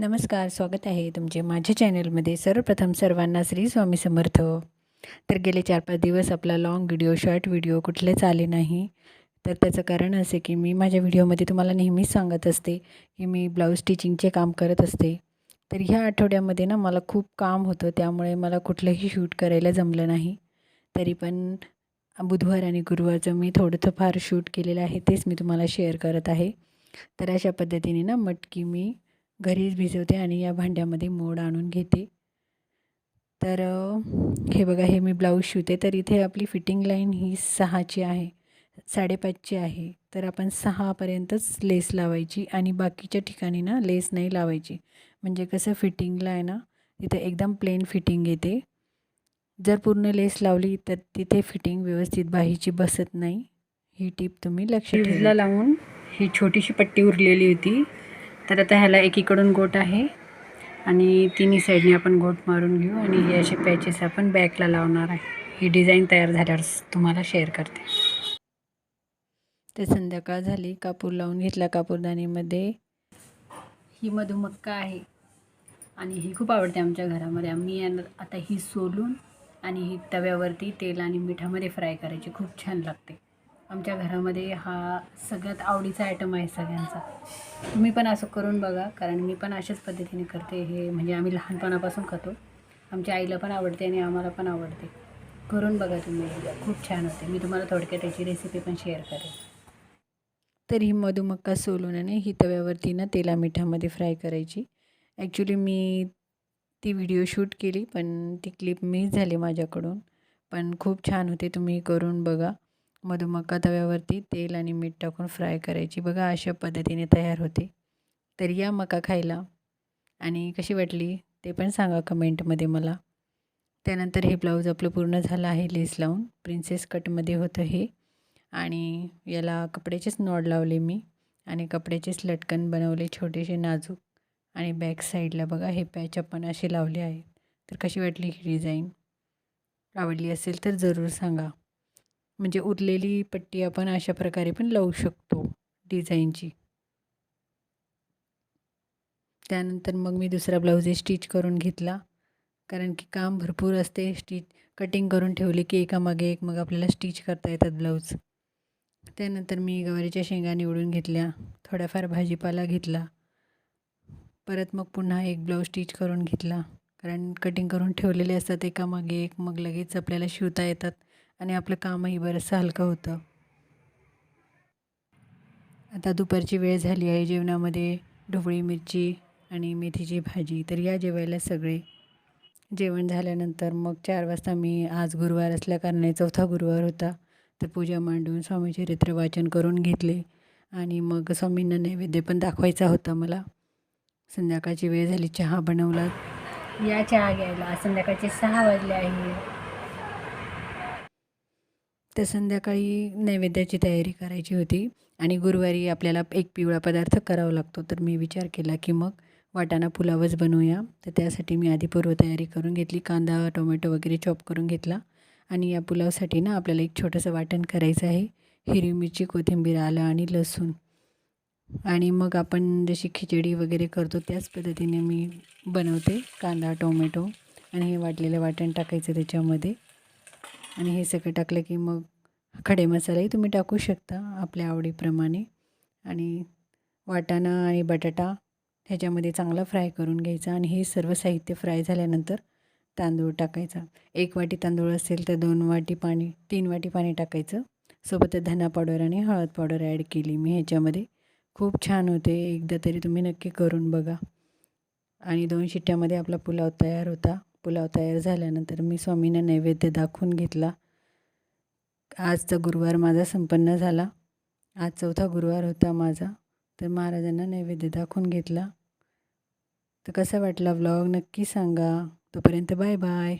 नमस्कार स्वागत आहे तुमचे माझ्या चॅनलमध्ये. सर्वप्रथम सर्वांना श्री स्वामी समर्थ. तर गेले चार पाच दिवस आपला लाँग व्हिडिओ शॉर्ट व्हिडिओ कुठलेच आले नाही. तर त्याचं कारण असे की मी माझ्या व्हिडिओमध्ये तुम्हाला नेहमीच सांगत असते की मी ब्लाऊज स्टिचिंगचे काम करत असते. तर ह्या आठवड्यामध्ये ना मला खूप काम होतं त्यामुळे मला कुठलंही शूट करायला जमलं नाही. तरी पण बुधवार आणि गुरुवारचं मी थोडंसं फार शूट केलेलं आहे तेच मी तुम्हाला शेअर करत आहे. तर अशा पद्धतीने ना मटकी मी घरीच भिजवते आणि या भांड्यामध्ये मोड आणून घेते. तर हे बघा हे मी ब्लाऊज शिवते. तर इथे आपली फिटिंग लाईन ही सहाची आहे साडेपाचची आहे. तर आपण सहापर्यंतच लेस लावायची आणि बाकीच्या ठिकाणी ना लेस नाही लावायची. म्हणजे कसं फिटिंगला आहे ना तिथे एकदम प्लेन फिटिंग येते. जर पूर्ण लेस लावली तर तिथे फिटिंग व्यवस्थित बाहीची बसत नाही. ही टीप तुम्ही लक्ष लावून ही छोटीशी पट्टी उरलेली होती. तर आता ह्याला एकीकडून गोट आहे आणि तिन्ही साईडने आपण गोट मारून घेऊ आणि हे असे पॅचेस आपण बॅकला लावणार आहे. ही डिझाईन तयार झाल्यावर तुम्हाला शेअर करते. तर संध्याकाळ झाली. कापूर लावून घेतला कापूरदानीमध्ये ही मधुमक्का आहे आणि ही खूप आवडते आमच्या घरामध्ये. आम्ही आता ही सोलून आणि ही तव्यावरती तेल आणि मिठामध्ये फ्राय करायची. खूप छान लागते. आमच्या घरामध्ये हा सगळ्यात आवडीचा आयटम आहे सगळ्यांचा. तुम्ही पण असं करून बघा कारण मी पण अशाच पद्धतीने करते. हे म्हणजे आम्ही लहानपणापासून खातो आमच्या आईला पण आवडते आणि आम्हाला पण आवडते. करून बघा तुम्ही. खूप छान होते. मी तुम्हाला थोडक्यात त्याची रेसिपी पण शेअर करेन. तर ही मधुमक्का सोलून आणि ही तव्यावरती ना तेला मिठामध्ये फ्राय करायची. ॲक्च्युली मी ती व्हिडिओ शूट केली पण ती क्लिप मिस झाली माझ्याकडून. पण खूप छान होते. तुम्ही करून बघा. मधुमका तव्यावरती तेल आणि मीठ टाकून फ्राय करायची. बघा अशा पद्धतीने तयार होते. तर या मका खायला. आणि कशी वाटली ते पण सांगा कमेंटमध्ये मला. त्यानंतर हे ब्लाऊज आपलं पूर्ण झालं आहे लेस लावून. प्रिन्सेस कटमध्ये होतं हे. आणि याला कपड्याचेच नॉड लावले मी. आणि कपड्याचेच लटकन बनवले छोटेसे नाजूक. आणि बॅक साईडला बघा हे पॅच आपण असे लावले आहेत. तर कशी वाटली ही डिझाईन आवडली असेल तर ज़रूर सांगा. म्हणजे उरलेली पट्टी आपण अशा प्रकारे पण लावू शकतो डिझाईनची. त्यानंतर मग मी दुसरा ब्लाऊज स्टिच करून घेतला. कारण की काम भरपूर असते. स्टिच कटिंग करून ठेवले की एकामागे एक मग आपल्याला स्टिच करता येतात ब्लाऊज. त्यानंतर मी गवारीच्या शेंगा निवडून घेतल्या. थोड्याफार भाजीपाला घेतला. परत मग पुन्हा एक ब्लाऊज स्टिच करून घेतला. कारण कटिंग करून ठेवलेले असतात. एकामागे एक मग लगेच आपल्याला शिवता येतात. आणि आपलं कामही बरंचसं हलकं होतं. आता दुपारची वेळ झाली आहे जेवणामध्ये ढोबळी मिरची आणि मेथीची भाजी. तर या जेवायला सगळे. जेवण झाल्यानंतर मग चार वाजता मी आज गुरुवार असल्याकारणाने चौथा गुरुवार होता. तर पूजा मांडून स्वामी चरित्र वाचन करून घेतले आणि मग स्वामींना नैवेद्य पण दाखवायचा होता मला. संध्याकाळची वेळ झाली चहा बनवला. या चहा घ्यायला. संध्याकाळचे सहा वाजले आहे. तर संध्याकाळी नैवेद्याची तयारी करायची होती आणि गुरुवारी आपल्याला एक पिवळा पदार्थ करावा लागतो. तर मी विचार केला की मग वाटाणा पुलावच बनवूया. तर त्यासाठी मी आधी पूर्वतयारी करून घेतली. कांदा टोमॅटो वगैरे चॉप करून घेतला. आणि या पुलावसाठी ना आपल्याला एक छोटंसं वाटण करायचं आहे. हिरवी मिरची कोथिंबीर आलं आणि लसूण. आणि मग आपण जशी खिचडी वगैरे करतो त्याच पद्धतीने मी बनवते कांदा टोमॅटो आणि हे वाटलेलं वाटण टाकायचं त्याच्यामध्ये. आणि हे सगळं टाकलं की मग खडे मसालाही तुम्ही टाकू शकता आपल्या आवडीप्रमाणे. आणि वाटाणा आणि बटाटा ह्याच्यामध्ये चांगला फ्राय करून घ्यायचा आणि हे सर्व साहित्य फ्राय झाल्यानंतर तांदूळ टाकायचा. एक वाटी तांदूळ असेल तर दोन वाटी पाणी तीन वाटी पाणी टाकायचं. सोबतच धना पावडर आणि हळद पावडर ॲड केली मी ह्याच्यामध्ये. खूप छान होते एकदा तरी तुम्ही नक्की करून बघा. आणि दोन शिट्ट्यामध्ये आपला पुलाव तयार होता. पुलाव तयार झाल्यानंतर मी स्वामींना नैवेद्य दाखवून घेतला. आजचा गुरुवार माझा संपन्न झाला. आज चौथा गुरुवार होता माझा. तर महाराजांना नैवेद्य दाखवून घेतला. तर कसा वाटला व्लॉग नक्की सांगा. तोपर्यंत बाय बाय.